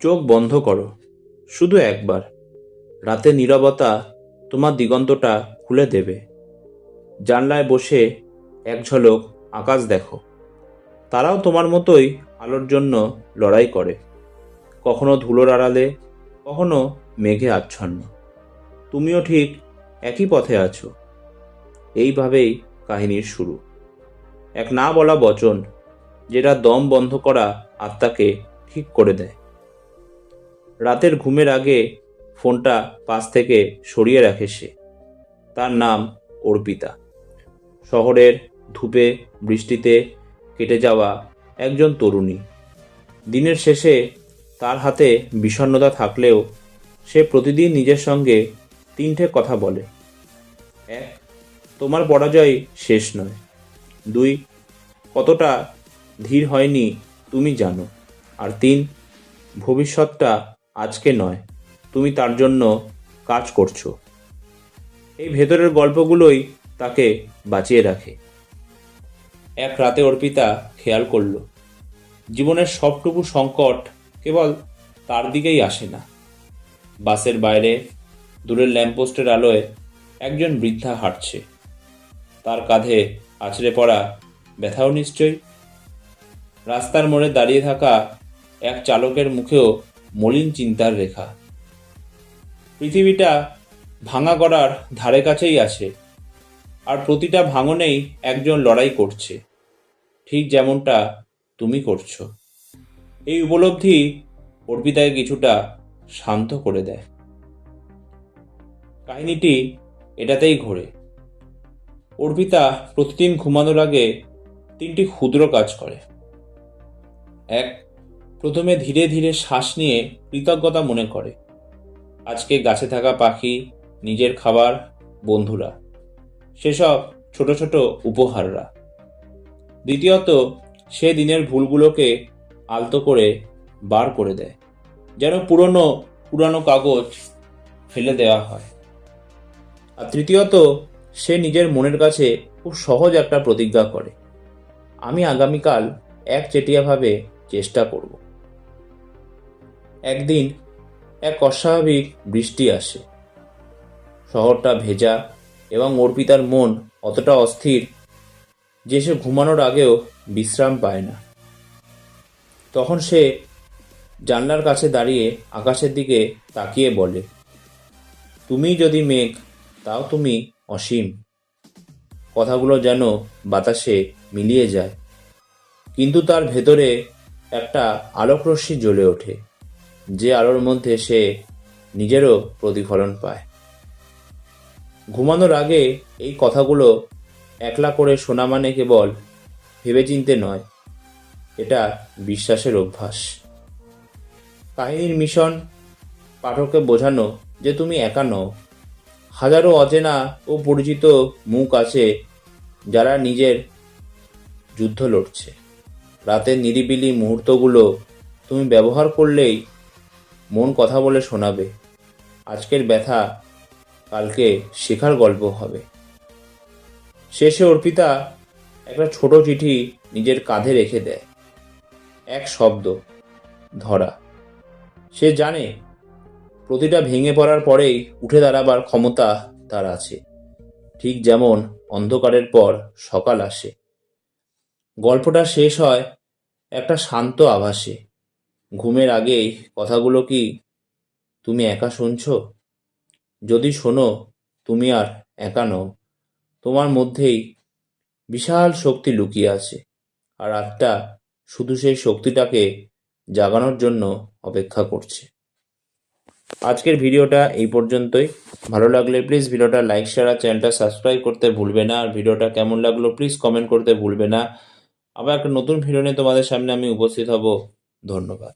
চোখ বন্ধ করো। শুধু একবার। রাতে নীরবতা তোমার দিগন্তটা খুলে দেবে। জানলায় বসে এক ঝলক আকাশ দেখো। তারাও তোমার মতোই আলোর জন্য লড়াই করে। কখনো ধুলোর আড়ালে, কখনো মেঘে আচ্ছন্ন। তুমিও ঠিক একই পথে আছো। এইভাবেই কাহিনীর শুরু। এক না বলা বচন, যেটা দম বন্ধ করা আত্মাকে ঠিক করে দেয়। রাতের ঘুমের আগে ফোনটা পাশ থেকে সরিয়ে রাখে সে। তার নাম অর্পিতা। শহরের ধূপে, বৃষ্টিতে কেটে যাওয়া একজন তরুণী। দিনের শেষে তার হাতে বিষণ্ণতা থাকলেও সে প্রতিদিন নিজের সঙ্গে তিনটে কথা বলে। এক, তোমার পরাজয় শেষ নয়। দুই, কতটা ধীর হয়নি তুমি জানো। আর তিন, ভবিষ্যৎটা আজকে নয়, তুমি তার জন্য কাজ করছ। এই ভেতরের গল্পগুলোই তাকে বাঁচিয়ে রাখে। এক রাতে অর্পিতা খেয়াল করল, জীবনের সবটুকু সংকট কেবল তার দিকেই আসে না। বাসের বাইরে, দূরের ল্যাম্পপোস্টের আলোয় একজন বৃদ্ধা হাঁটছে। তার কাঁধে আছড়ে পড়া ব্যথাও নিশ্চয়ই। রাস্তার মোড়ে দাঁড়িয়ে থাকা এক চালকের মুখেও মলিন চিন্তার রেখা। পৃথিবীটা ভাঙা করার ধারে কাছেই আছে, আর প্রতিটা ভাঙনেই একজন লড়াই করছে। ঠিক যেমনটা তুমি করছ। এই উপলব্ধি অর্পিতাকে কিছুটা শান্ত করে দেয়। কাহিনীটি এটাতেই ঘোরে। অর্পিতা প্রতিদিন ঘুমানোর আগে তিনটি ক্ষুদ্র কাজ করে। এক প্রথমে ধীরে ধীরে শ্বাস নিয়ে কৃতজ্ঞতা মনে করে। আজকে গাছে থাকা পাখি, নিজের খাবার, বন্ধুরা, সেসব ছোট ছোট উপহাররা। দ্বিতীয়ত, সে দিনের ভুলগুলোকে আলতো করে বার করে দেয়, যেন পুরনো, পুরানো কাগজ ফেলে দেওয়া হয়। আর তৃতীয়ত, সে নিজের মনের কাছে খুব সহজ একটা প্রতিজ্ঞা করে, আমি আগামীকাল এক চেটিয়াভাবে চেষ্টা করব। একদিন এক অস্বাভাবিক বৃষ্টি আসে। শহরটা ভেজা এবং অর্পিতার মন অতটা অস্থির যে সে ঘুমানোর আগেও বিশ্রাম পায় না। তখন সে জানলার কাছে দাঁড়িয়ে আকাশের দিকে তাকিয়ে বলে, তুমি যদি মেঘ, তাও তুমি অসীম। কথাগুলো যেন বাতাসে মিলিয়ে যায়, কিন্তু তার ভেতরে একটা আলোকরশ্মি জ্বলে ওঠে। যে আলোর মধ্যে সে নিজেরও প্রতিফলন পায়। ঘুমানোর আগে এই কথাগুলো একলা করে শোনা মানে কেবল ভেবেচিন্তে নয়, এটা বিশ্বাসের অভ্যাস। কাহিনীর মিশন পাঠককে বোঝানো যে তুমি একা নও। হাজারো অচেনা ও পরিচিত মুখ আছে যারা নিজের যুদ্ধ লড়ছে। রাতের নিরিবিলি মুহূর্তগুলো তুমি ব্যবহার করলেই মন কথা বলে শোনাবে। আজকের ব্যথা কালকে শেখার গল্প হবে। শেষে অর্পিতা একটা ছোট চিঠি নিজের কাঁধে রেখে দেয়। এক শব্দ, ধরা। সে জানে প্রতিটা ভেঙে পড়ার পরেই উঠে দাঁড়াবার ক্ষমতা তার আছে। ঠিক যেমন অন্ধকারের পর সকাল আসে। গল্পটা শেষ হয় একটা শান্ত আভাসে। ঘুমের আগেই কথাগুলো কি তুমি একা শুনছো? যদি শোনো, তুমি আর একা নও। তোমার মধ্যেই বিশাল শক্তি লুকিয়ে আছে, আর আত্মা শুধু সেই শক্তিটাকে জাগানোর জন্য অপেক্ষা করছে। আজকের ভিডিওটা এই পর্যন্তই। ভালো লাগলে প্লিজ ভিডিওটা লাইক শেয়ার আর চ্যানেলটা সাবস্ক্রাইব করতে ভুলবে না। আর ভিডিওটা কেমন লাগল প্লিজ কমেন্ট করতে ভুলবে না। আবার একটা নতুন ভিডিও নিয়ে তোমাদের সামনে আমি উপস্থিত হব। ধন্যবাদ।